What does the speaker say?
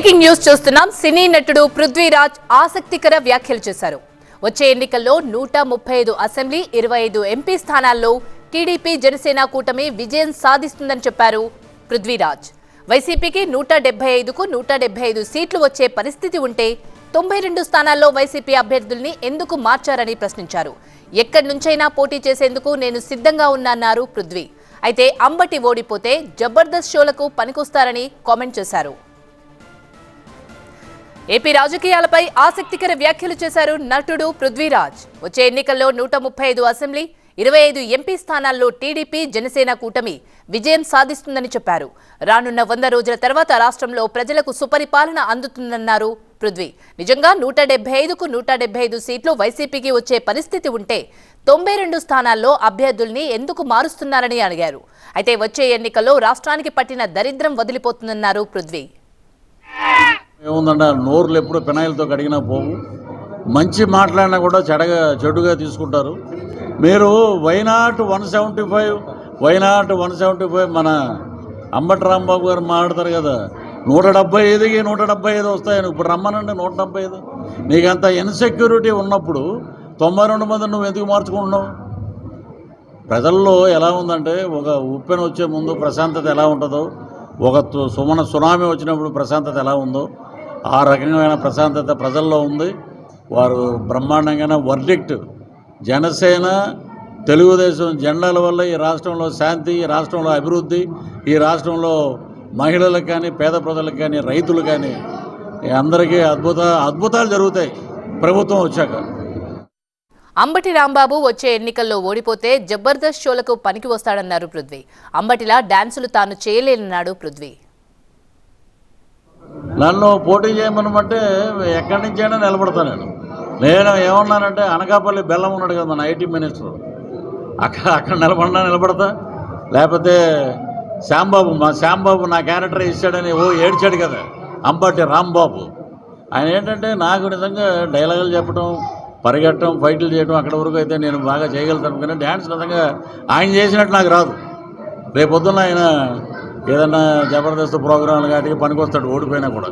Breaking news చూస్తున్నాం. సినీ నటుడు పృథ్వీరాజ్ ఆసక్తికర వ్యాఖ్యలు చేశారు. వచ్చే ఎన్నికల్లో నూట ముప్పై ఐదు అసెంబ్లీ ఇరవై ఐదు ఎంపీ స్థానాల్లో టీడీపీ జనసేన కూటమి విజయం సాధిస్తుందని చెప్పారు పృథ్వీరాజ్. వైసీపీకి నూట డెబ్బై ఐదుకు నూట డెబ్బై ఐదు సీట్లు వచ్చే పరిస్థితి ఉంటే తొంభై రెండు స్థానాల్లో వైసీపీ అభ్యర్థుల్ని ఎందుకు మార్చారని ప్రశ్నించారు. ఎక్కడి నుంచైనా పోటీ చేసేందుకు నేను సిద్ధంగా ఉన్నాన్నారు పృథ్వీ. అయితే అంబటి ఓడిపోతే జబర్దస్త్ షోలకు పనికొస్తారని కామెంట్ చేశారు. ఏపీ రాజకీయాలపై ఆసక్తికర వ్యాఖ్యలు చేశారు నటుడు పృథ్వీరాజ్. వచ్చే ఎన్నికల్లో నూట ముప్పై ఐదు అసెంబ్లీ ఇరవై ఐదు ఎంపీ స్థానాల్లో టీడీపీ జనసేన కూటమి విజయం సాధిస్తుందని చెప్పారు. రానున్న వంద రోజుల తర్వాత రాష్ట్రంలో ప్రజలకు సుపరిపాలన అందుతుందన్నారు పృథ్వీ. నిజంగా నూట డెబ్బై ఐదుకు నూట డెబ్బై ఐదు సీట్లు వైసీపీకి వచ్చే పరిస్థితి ఉంటే తొంభై రెండు స్థానాల్లో అభ్యర్థుల్ని ఎందుకు మారుస్తున్నారని అడిగారు. అయితే వచ్చే ఎన్నికల్లో రాష్ట్రానికి పట్టిన దరిద్రం వదిలిపోతుందన్నారు పృథ్వీ. ఏముందంటే ఆ నోర్లు ఎప్పుడు పెనాయిలతో కడిగినా పోవు. మంచి మాట్లాడినా కూడా చెడగా చెడుగా తీసుకుంటారు. మీరు why not one seventy five why not one seventy five మన అంబటి రాంబాబు గారు మాట్లాడతారు కదా నూట డెబ్బై ఐదుకి నూట డెబ్బై ఐదు వస్తాయని. ఇప్పుడు రమ్మనండి నూట డెబ్బై ఐదు. నీకు అంత ఇన్సెక్యూరిటీ ఉన్నప్పుడు తొంభై రెండు మంది నువ్వు ఎందుకు మార్చుకుంటున్నావు? ప్రజల్లో ఎలా ఉందంటే ఒక ఉప్పెన వచ్చే ముందు ప్రశాంతత ఎలా ఉంటుందో ఒక తు- సుమన సునామీ వచ్చినప్పుడు ప్రశాంతత ఎలా ఉందో ఆ రకమైన ప్రశాంతత ప్రజల్లో ఉంది. వారు బ్రహ్మాండంగానే వర్డిక్ట్. జనసేన తెలుగుదేశం జెండాల వల్ల ఈ రాష్ట్రంలో శాంతి ఈ రాష్ట్రంలో అభివృద్ధి ఈ రాష్ట్రంలో మహిళలకు కానీ పేద ప్రజలకు కానీ రైతులు కానీ అందరికీ అద్భుత అద్భుతాలు జరుగుతాయి. ప్రభుత్వం వచ్చాక. అంబటి రాంబాబు వచ్చే ఎన్నికల్లో ఓడిపోతే జబర్దస్త్ షోలకు పనికి వస్తాడన్నారు పృథ్వీ. అంబటిలా డాన్సులు తాను చేయలేనన్నాడు పృథ్వీ. నన్ను పోటీ చేయమనమంటే ఎక్కడి నుంచైనా అయినా నిలబడతాను నేను. నేను ఏమన్నానంటే అనకాపల్లి బెల్లం ఉన్నాడు కదా మన ఐటీ మినిస్టర్. అక్కడ అక్కడ నిలబడినా నిలబడతా? లేకపోతే శ్యాంబాబు మా శ్యాంబాబు నా క్యారెక్టర్ ఇచ్చాడని ఓ ఏడ్చాడు కదా అంబటి రాంబాబు. ఆయన ఏంటంటే నాకు నిజంగా డైలాగులు చెప్పడం పరిగెట్టడం ఫైట్లు చేయడం అక్కడ వరకు అయితే నేను బాగా చేయగలుగుతాను. కానీ డ్యాన్స్ నిజంగా ఆయన చేసినట్టు నాకు రాదు. రేపొద్దున ఆయన ఏదన్నా జబర్దస్త్ ప్రోగ్రాంలు కాటికి పనికొస్తాడు ఓడిపోయినా కూడా.